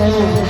Amen.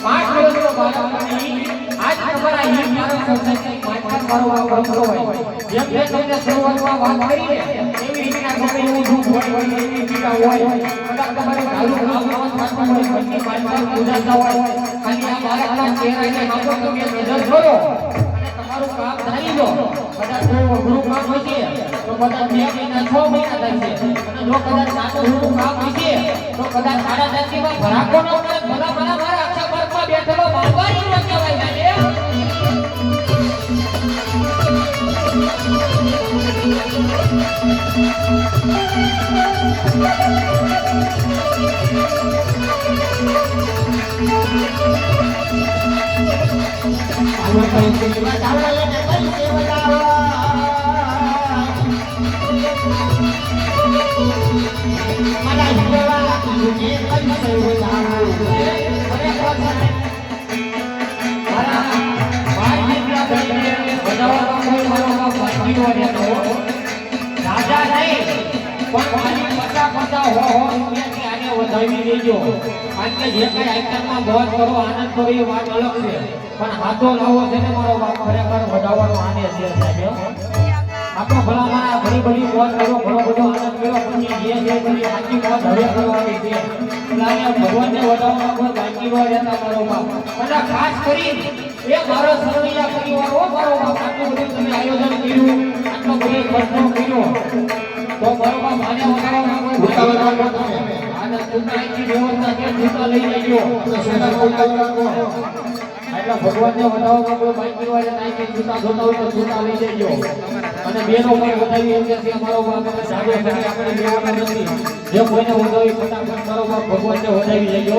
પાંચ વર્ષનો બાળકની તમારું કામ ધારી દો કદાચ અઘરું કામ હશે તો કદાચ બે મહિના, છ મહિના થશે અને જો કદાચ નાનું મોટું કામ હશે તો કદાચ સાડા દસમાં ભરાકો ન કરે ભલા ભલા મારા આખા વર્ગમાં બેઠેલો બાબારી નો કહેવાય છે. રાજા નહીં પણ પચા પચાસ હો હો દેજો કારણ કે જે કઈ આઈટમમાં મોજ કરો, આનંદ કરો, એ વાત અલગ છે. પણ હાથો લાવો છે ને મારો બાપ ખરેખર વધાવવાનો આને છે સાહેબ આપણો ભલા મારા ઘણી બધી મોજ કરો, ઘણો બધો આનંદ કર્યો પછી જે જે બધી આખી મોજ હવે કરવાની છે. એટલે ભગવાનને વધાવવાનો કોઈ બાકી ન રહેતા મારો બાપ. અને ખાસ કરી એ મારો સરવૈયા પરિવાર ઓ મારો બાપ, આટલું બધું તમે આયોજન કર્યું, આટલો બધો ખર્ચો કર્યો. તો મારો બાપ આને વધાવવાનો કોઈ બાકી ન રહેતો. વ્યવસ્થા કે લઈ જજો એટલે ભગવાનને બાકી ન રહે કે હોય તો જૂતા લઈ જજો. અને બેનો પણ વધાવી એમ કે આપણે જે કોઈને વધાવી ફટાફટ મારો ભગવાનને વધાવી લેજો.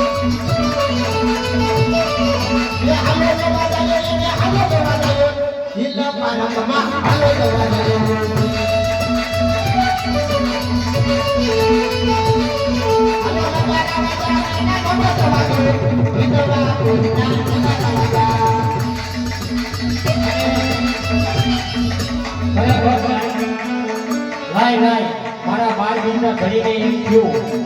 લાય